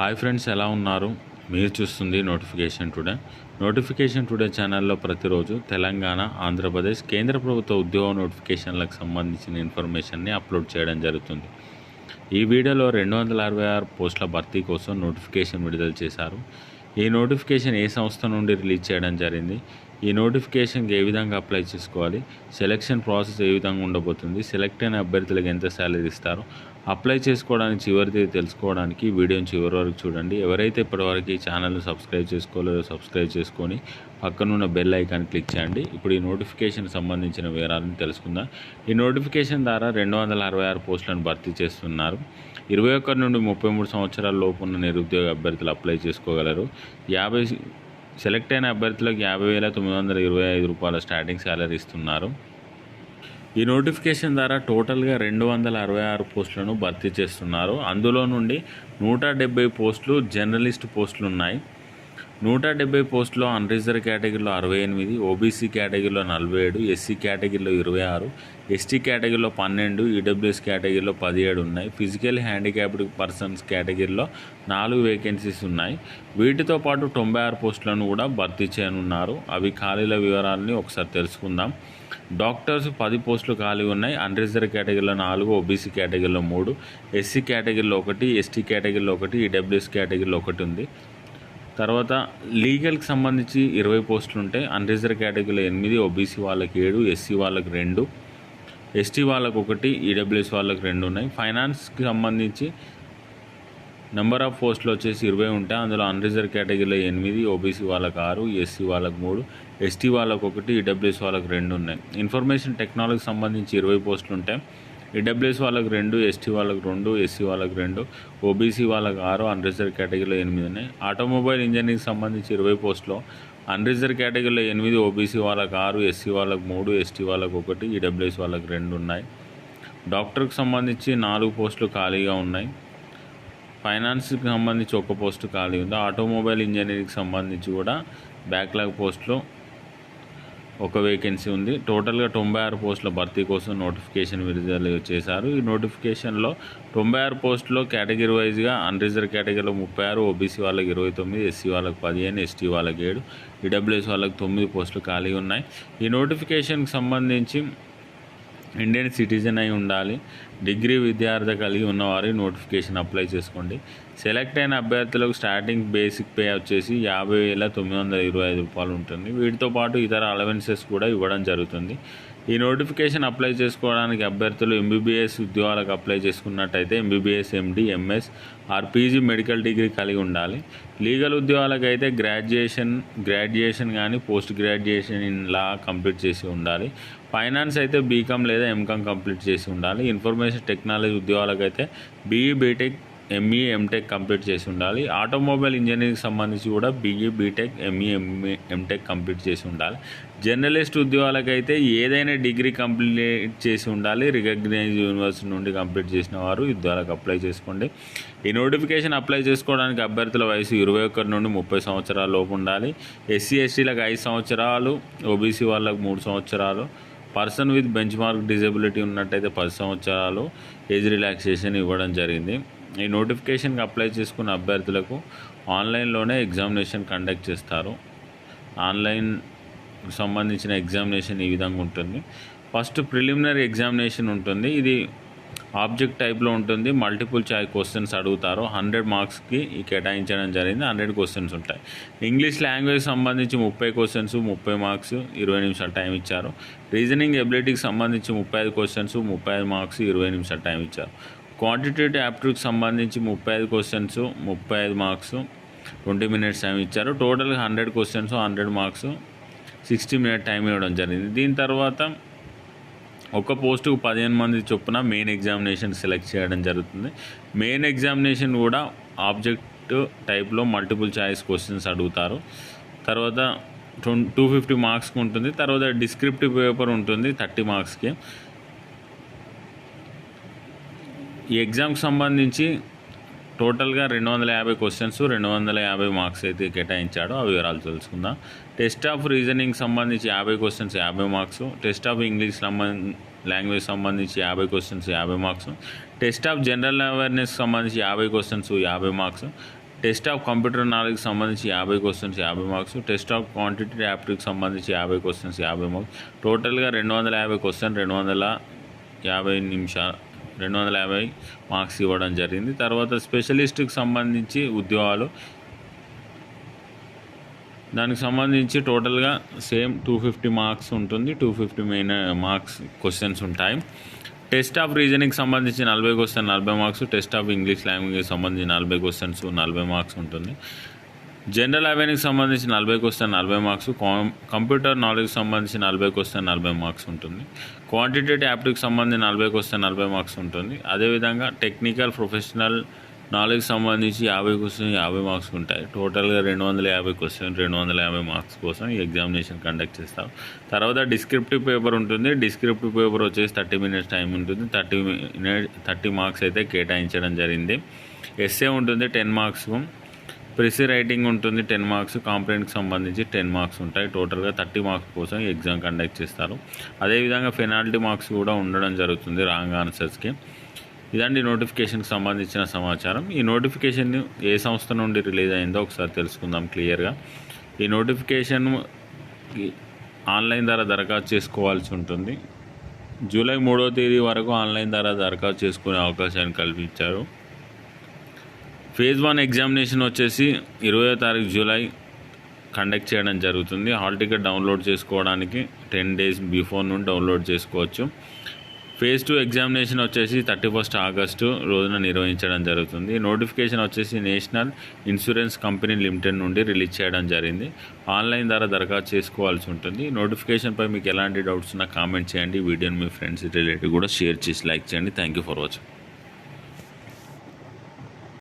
Hi friends ఎలా ఉన్నారు? మీరు చూస్తుంది నోటిఫికేషన్ టుడే నోటిఫికేషన్ టుడే ఛానల్లో ప్రతిరోజు తెలంగాణ ఆంధ్రప్రదేశ్ కేంద్ర ప్రభుత్వ ఉద్యోగ నోటిఫికేషన్లకు సంబంధించిన ఇన్ఫర్మేషన్ని అప్లోడ్ చేయడం జరుగుతుంది. ఈ వీడియోలో రెండు వందల అరవై ఆరు పోస్టుల భర్తీ కోసం నోటిఫికేషన్ విడుదల చేశారు. ఈ నోటిఫికేషన్ ఏ సంస్థ నుండి రిలీజ్ చేయడం జరిగింది? ఈ నోటిఫికేషన్కి ఏ విధంగా అప్లై చేసుకోవాలి? సెలక్షన్ ప్రాసెస్ ఏ విధంగా ఉండబోతుంది? సెలెక్ట్ అయిన అభ్యర్థులకు ఎంత శాలరీ ఇస్తారు? అప్లై చేసుకోవడానికి చివరిది తెలుసుకోవడానికి వీడియోని చివరి వరకు చూడండి. ఎవరైతే ఇప్పటివరకు ఈ ఛానల్ని సబ్స్క్రైబ్ చేసుకోలేదో సబ్స్క్రైబ్ చేసుకొని పక్కనున్న బెల్ ఐకాన్ క్లిక్ చేయండి. ఇప్పుడు ఈ నోటిఫికేషన్ సంబంధించిన వివరాలను తెలుసుకుందాం. ఈ నోటిఫికేషన్ ద్వారా రెండు వందల అరవై ఆరు పోస్టులను భర్తీ చేస్తున్నారు. ఇరవై ఒకటి నుండి ముప్పై మూడు సంవత్సరాల లోపు ఉన్న నిరుద్యోగ అభ్యర్థులు అప్లై చేసుకోగలరు. యాభై సెలెక్ట్ అయిన అభ్యర్థులకు యాభై వేల తొమ్మిది వందల ఇరవై ఐదు రూపాయల స్టార్టింగ్ శాలరీ ఇస్తున్నారు. ఈ నోటిఫికేషన్ ద్వారా టోటల్గా రెండు వందల అరవై ఆరు పోస్టులను భర్తీ చేస్తున్నారు. అందులో నుండి నూట డెబ్బై పోస్టులు జర్నలిస్ట్ పోస్టులు ఉన్నాయి నూట డెబ్బై పోస్టులో అన్రిజర్వ్ కేటగిరీలో అరవై ఎనిమిది ఓబీసీ కేటగిరీలో నలభై ఏడు ఎస్సీ కేటగిరీలో ఇరవై ఆరు ఎస్టీ కేటగిరీలో పన్నెండు ఈడబ్ల్యూఎస్ కేటగిరీలో పదిహేడు ఉన్నాయి. ఫిజికల్ హ్యాండిక్యాప్డ్ పర్సన్స్ కేటగిరీలో నాలుగు వేకెన్సీస్ ఉన్నాయి. వీటితో పాటు తొంభై ఆరు పోస్టులను కూడా భర్తీ చేయనున్నారు. అవి ఖాళీల వివరాలని ఒకసారి తెలుసుకుందాం. డాక్టర్స్ పది పోస్టులు ఖాళీ ఉన్నాయి. అన్రిజర్వ్ కేటగిరీలో నాలుగు ఓబీసీ కేటగిరీలో మూడు ఎస్సీ కేటగిరీలో ఒకటి ఎస్టీ కేటగిరీలో ఒకటి ఈడబ్ల్యూఎస్ కేటగిరీలో ఒకటి ఉంది. తర్వాత లీగల్కి సంబంధించి ఇరవై పోస్టులు ఉంటాయి అన్రిజర్వ్ కేటగిరీలో ఎనిమిది ఓబీసీ వాళ్ళకి ఏడు ఎస్సీ వాళ్ళకి రెండు ఎస్టీ వాళ్ళకు ఒకటి ఈడబ్ల్యూఎస్ వాళ్ళకి రెండు ఉన్నాయి. ఫైనాన్స్కి సంబంధించి నెంబర్ ఆఫ్ పోస్టులు వచ్చేసి ఇరవై ఉంటాయి అందులో అన్రిజర్వ్ కేటగిరీలో ఎనిమిది ఓబీసీ వాళ్ళకి ఆరు ఎస్సీ వాళ్ళకి మూడు ఎస్టీ వాళ్ళకు ఒకటి ఈడబ్ల్యూఎస్ వాళ్ళకి రెండు ఉన్నాయి. ఇన్ఫర్మేషన్ టెక్నాలజీకి సంబంధించి ఇరవై పోస్టులు ఉంటాయి ఈడబ్ల్యూఎస్ వాళ్ళకి రెండు ఎస్టీ వాళ్ళకి రెండు ఎస్సీ వాళ్ళకి రెండు ఓబీసీ వాళ్ళకి ఆరు అన్రిజర్వ్ కేటగిరీలో ఎనిమిది ఉన్నాయి. ఆటోమొబైల్ ఇంజనీరింగ్ సంబంధించి ఇరవై పోస్టులో అన్రిజర్వ్ కేటగిరీలో ఎనిమిది ఓబీసీ వాళ్ళకి ఆరు ఎస్సీ వాళ్ళకి మూడు ఎస్టీ వాళ్ళకి ఒకటి ఈడబ్ల్యూఎస్ వాళ్ళకి రెండు ఉన్నాయి. డాక్టర్కి సంబంధించి నాలుగు పోస్టులు ఖాళీగా ఉన్నాయి. ఫైనాన్స్కి సంబంధించి ఒక పోస్టు ఖాళీ ఉంది. ఆటోమొబైల్ ఇంజనీరింగ్కి సంబంధించి కూడా బ్యాక్లాగ్ పోస్టులు ఒక వేకెన్సీ ఉంది. టోటల్గా తొంభై ఆరు పోస్టుల భర్తీ కోసం నోటిఫికేషన్ విడుదల చేశారు. ఈ నోటిఫికేషన్లో తొంభై ఆరు పోస్టులో కేటగిరీ వైజ్గా అన్రిజర్వ్ కేటగిరీలో ముప్పై ఆరు ఓబీసీ వాళ్ళకి ఇరవై తొమ్మిది ఎస్సీ వాళ్ళకి పదిహేను ఎస్టీ వాళ్ళకి ఏడు ఈడబ్ల్యూఎస్ వాళ్ళకి తొమ్మిది పోస్టులు ఖాళీ ఉన్నాయి. ఈ నోటిఫికేషన్కి సంబంధించి ఇండియన్ సిటిజన్ అయి ఉండాలి. డిగ్రీ విద్యార్థి కలిగి ఉన్నవారు నోటిఫికేషన్ అప్లై చేసుకోండి. సెలెక్ట్ అయిన అభ్యర్థులకు స్టార్టింగ్ బేసిక్ పే వచ్చేసి యాభై వేల తొమ్మిది వందల ఇరవై ఐదు రూపాయలు ఉంటుంది. వీటితో పాటు ఇతర అలవెన్సెస్ కూడా ఇవ్వడం జరుగుతుంది. ఈ నోటిఫికేషన్ అప్లై చేసుకోవడానికి అభ్యర్థులు ఎంబీబీఎస్ ఉద్యోగాలకు అప్లై చేసుకున్నట్టయితే MBBS MD MS or PG medical degree కలిగి ఉండాలి. లీగల్ ఉద్యోగాలకు అయితే గ్రాడ్యుయేషన్ గ్రాడ్యుయేషన్ కానీ post graduation in law complete చేసి ఉండాలి. ఫైనాన్స్ అయితే బీకామ్ లేదా ఎంకామ్ కంప్లీట్ చేసి ఉండాలి. ఇన్ఫర్మేషన్ టెక్నాలజీ ఉద్యోగాలకు అయితే BE BTech ME MTech complete చేసి ఉండాలి. ఆటోమొబైల్ ఇంజనీరింగ్ సంబంధించి కూడా BE BTech ME ME MTech complete చేసి ఉండాలి. జర్నలిస్ట్ ఉద్యోగాలకైతే ఏదైనా డిగ్రీ కంప్లీట్ చేసి ఉండాలి. రికగ్నైజ్ యూనివర్సిటీ నుండి కంప్లీట్ చేసిన వారు ఉద్యోగాలకు అప్లై చేసుకోండి. ఈ నోటిఫికేషన్ అప్లై చేసుకోవడానికి అభ్యర్థుల వయసు ఇరవై ఒకటి నుండి ముప్పై సంవత్సరాల లోపు ఉండాలి. ఎస్సీ ఎస్టీలకు ఐదు సంవత్సరాలు ఓబీసీ వాళ్ళకు మూడు సంవత్సరాలు person with bench mark disability ఉన్నట్టయితే పది సంవత్సరాలు ఏజ్ రిలాక్సేషన్ ఇవ్వడం జరిగింది. ఈ నోటిఫికేషన్కి అప్లై చేసుకున్న అభ్యర్థులకు ఆన్లైన్లోనే ఎగ్జామినేషన్ కండక్ట్ చేస్తారు. ఆన్లైన్ సంబంధించిన ఎగ్జామినేషన్ ఈ విధంగా ఉంటుంది. ఫస్ట్ ప్రిలిమినరీ ఎగ్జామినేషన్ ఉంటుంది. ఇది ఆబ్జెక్ట్ టైప్లో ఉంటుంది. మల్టిపుల్ చాయ్ క్వశ్చన్స్ అడుగుతారు. హండ్రెడ్ మార్క్స్కి కేటాయించడం జరిగింది. హండ్రెడ్ క్వశ్చన్స్ ఉంటాయి. ఇంగ్లీష్ లాంగ్వేజ్ సంబంధించి ముప్పై క్వశ్చన్స్ ముప్పై మార్క్స్ ఇరవై నిమిషాలు టైం ఇచ్చారు. రీజనింగ్ ఎబిలిటీకి సంబంధించి ముప్పై ఐదు క్వశ్చన్స్ ముప్పై ఐదు మార్క్స్ ఇరవై నిమిషాలు టైం ఇచ్చారు. క్వాంటిటేటివ్ యాప్టిట్యూడ్కి సంబంధించి ముప్పై ఐదు క్వశ్చన్స్ ముప్పై ఐదు మార్క్స్ ట్వంటీ మినిట్స్ టైం ఇచ్చారు. టోటల్గా hundred questions hundred marks sixty minute time ఇవ్వడం జరిగింది. దీని తర్వాత ఒక పోస్టుకు పదిహేను మంది చొప్పున మెయిన్ ఎగ్జామినేషన్ సెలెక్ట్ చేయడం జరుగుతుంది. మెయిన్ ఎగ్జామినేషన్ కూడా ఆబ్జెక్ట్ టైప్లో మల్టిపుల్ చాయిస్ క్వశ్చన్స్ అడుగుతారు. తర్వాత టూ ఫిఫ్టీ మార్క్స్కి ఉంటుంది. తర్వాత డిస్క్రిప్టివ్ పేపర్ ఉంటుంది థర్టీ మార్క్స్కి ఈ ఎగ్జామ్కి సంబంధించి టోటల్గా రెండు వందల యాభై క్వశ్చన్స్ రెండు వందల యాభై మార్క్స్ అయితే కేటాయించాడో. ఆ వివరాలు తెలుసుకుందాం. టెస్ట్ ఆఫ్ రీజనింగ్ సంబంధించి యాభై క్వశ్చన్స్ యాభై మార్క్స్ టెస్ట్ ఆఫ్ ఇంగ్లీష్ సంబంధ లాంగ్వేజ్ సంబంధించి యాభై క్వశ్చన్స్ యాభై marks test of general awareness సంబంధించి యాభై క్వశ్చన్స్ యాభై మార్క్స్ టెస్ట్ ఆఫ్ కంప్యూటర్ నాలెడ్జ్కి సంబంధించి యాభై క్వశ్చన్స్ యాభై మార్క్స్ టెస్ట్ ఆఫ్ క్వాంటిటీ యాప్టికి సంబంధించి యాభై క్వశ్చన్స్ యాభై మార్క్స్ టోటల్గా రెండు వందల యాభై క్వశ్చన్ రెండు వందల యాభై నిమిషాలు రెండు వందల యాభై మార్క్స్ ఇవ్వడం జరిగింది. తర్వాత స్పెషలిస్ట్కి సంబంధించి ఉద్యోగాలు. దానికి సంబంధించి టోటల్గా సేమ్ టూ ఫిఫ్టీ మార్క్స్ ఉంటుంది. Two fifty main marks questions ఉంటాయి. టెస్ట్ ఆఫ్ రీజనింగ్కి సంబంధించి నలభై క్వశ్చన్ నలభై మార్క్స్. టెస్ట్ ఆఫ్ ఇంగ్లీష్ లాంగ్వేజ్కి సంబంధించి నలభై క్వశ్చన్స్ నలభై మార్క్స్ ఉంటుంది. జనరల్ అవేర్నెస్కి సంబంధించి నలభై క్వశ్చన్ నలభై మార్క్స్ కంప్యూటర్ నాలెడ్జ్కి సంబంధించి నలభై క్వశ్చన్ నలభై మార్క్స్ ఉంటుంది. క్వాంటిటేటివ్ యాప్టికి సంబంధించి నలభై క్వశ్చన్ నలభై మార్క్స్ ఉంటుంది. అదేవిధంగా టెక్నికల్ ప్రొఫెషనల్ నాలెడ్జ్ సంబంధించి యాభై క్వశ్చన్ యాభై మార్క్స్ ఉంటాయి. టోటల్గా రెండు వందల యాభై క్వశ్చన్ రెండు వందల యాభై మార్క్స్ కోసం ఈ ఎగ్జామినేషన్ కండక్ట్ చేస్తారు. తర్వాత డిస్క్రిప్టివ్ పేపర్ ఉంటుంది. డిస్క్రిప్టివ్ పేపర్ వచ్చేసి థర్టీ మినిట్స్ టైం ఉంటుంది. థర్టీ మినిట్ థర్టీ మార్క్స్ అయితే కేటాయించడం జరిగింది. ఎస్ఏ ఉంటుంది. టెన్ మార్క్స్ ప్రెసీ రైటింగ్ ఉంటుంది టెన్ మార్క్స్ కాంప్లైంట్కి సంబంధించి టెన్ మార్క్స్ ఉంటాయి. టోటల్గా థర్టీ మార్క్స్ కోసం ఎగ్జామ్ కండక్ట్ చేస్తారు. అదేవిధంగా పెనాల్టీ మార్క్స్ కూడా ఉండడం జరుగుతుంది రాంగ్ ఆన్సర్స్కి. ఇదండి నోటిఫికేషన్కి సంబంధించిన సమాచారం. ఈ నోటిఫికేషన్ ఏ సంస్థ నుండి రిలీజ్ అయిందో ఒకసారి తెలుసుకుందాం క్లియర్గా. ఈ నోటిఫికేషన్ ఆన్లైన్ ద్వారా దరఖాస్తు చేసుకోవాల్సి ఉంటుంది. జూలై మూడో తేదీ వరకు ఆన్లైన్ ద్వారా దరఖాస్తు చేసుకునే అవకాశాన్ని కల్పించారు. ఫేజ్ వన్ ఎగ్జామినేషన్ వచ్చేసి ఇరవయో తారీఖు జూలై కండక్ట్ చేయడం జరుగుతుంది. హాల్ టికెట్ డౌన్లోడ్ చేసుకోవడానికి టెన్ డేస్ బిఫోర్ నుండి డౌన్లోడ్ చేసుకోవచ్చు. ఫేజ్ టూ ఎగ్జామినేషన్ వచ్చేసి థర్టీ ఫస్ట్ ఆగస్టు రోజున నిర్వహించడం జరుగుతుంది. నోటిఫికేషన్ వచ్చేసి నేషనల్ ఇన్సూరెన్స్ కంపెనీ లిమిటెడ్ నుండి రిలీజ్ చేయడం జరిగింది. ఆన్లైన్ ద్వారా దరఖాస్తు చేసుకోవాల్సి ఉంటుంది. నోటిఫికేషన్పై మీకు ఎలాంటి డౌట్స్ ఉన్నా కామెంట్ చేయండి. వీడియోని మీ ఫ్రెండ్స్ రిలేటివ్ కూడా షేర్ చేసి లైక్ చేయండి. Thank you for watching.